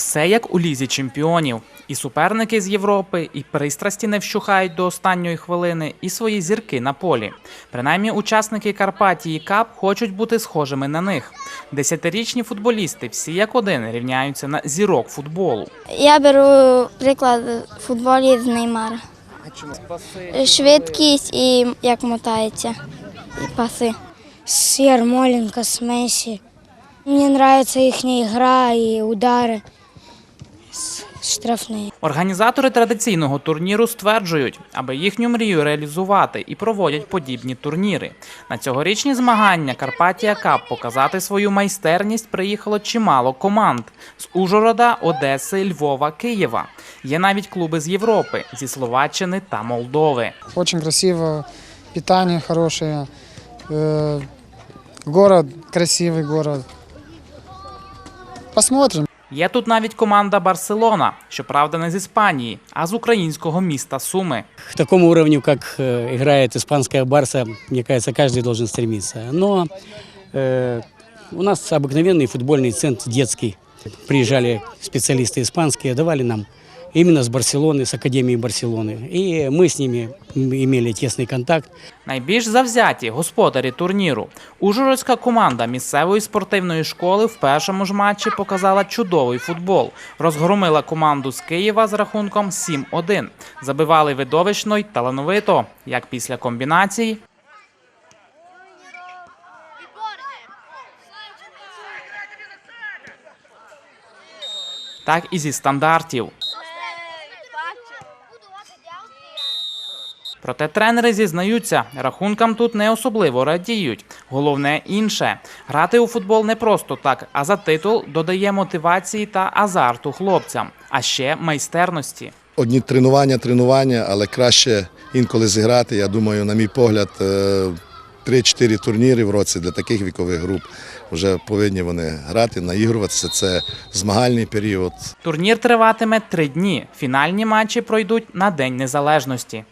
Все як у лізі чемпіонів. І суперники з Європи, і пристрасті не вщухають до останньої хвилини, і свої зірки на полі. Принаймні, учасники Карпатії Кап хочуть бути схожими на них. Десятирічні футболісти всі як один рівняються на зірок футболу. Я беру приклад в футболі з Неймара. Швидкість і як мотається, і паси. с Ярмоленко, с Месси. Мне нравится их игра и удары с- штрафные. Організатори традиційного турніру стверджують, аби їхню мрію реалізувати і проводять подібні турніри. На цьогорічні змагання Карпатія Кап показати свою майстерність приїхало чимало команд з Ужгорода, Одеси, Львова, Києва. Є навіть клуби з Європи, зі Словаччини та Молдови. Очень красиво, питание хорошее, э, город красивый город. Посмотрим. Є тут навіть команда Барселона, щоправда, не з Іспанії, а з українського міста Суми. К такому уровню, как э, играет испанская Барса, мне кажется, каждый должен стремиться. Но э, у нас обыкновенный футбольный центр детский. Приезжали специалисты испанские, давали нам именно с Барселоны, с Академии Барселоны. И мы с ними м, имели тесный контакт. Найбільш завзяті господарі турніру. Ужгородська команда місцевої спортивної школи в першому ж матчі показала чудовий футбол. Розгромила команду з Києва з рахунком 7-1. Забивали видовищно й талановито, як після комбінацій, так і зі стандартів. Проте тренери зізнаються, рахункам тут не особливо радіють. Головне інше грати у футбол не просто так, а за титул додає мотивації та азарту хлопцям, а ще майстерності. Одні тренування, тренування, але краще інколи зіграти. Я думаю, на мій погляд, е, 3-4 турніри в році для таких вікових груп вже повинні вони грати, наігруватися. Це змагальний період. Турнір триватиме три дні. Фінальні матчі пройдуть на День Незалежності.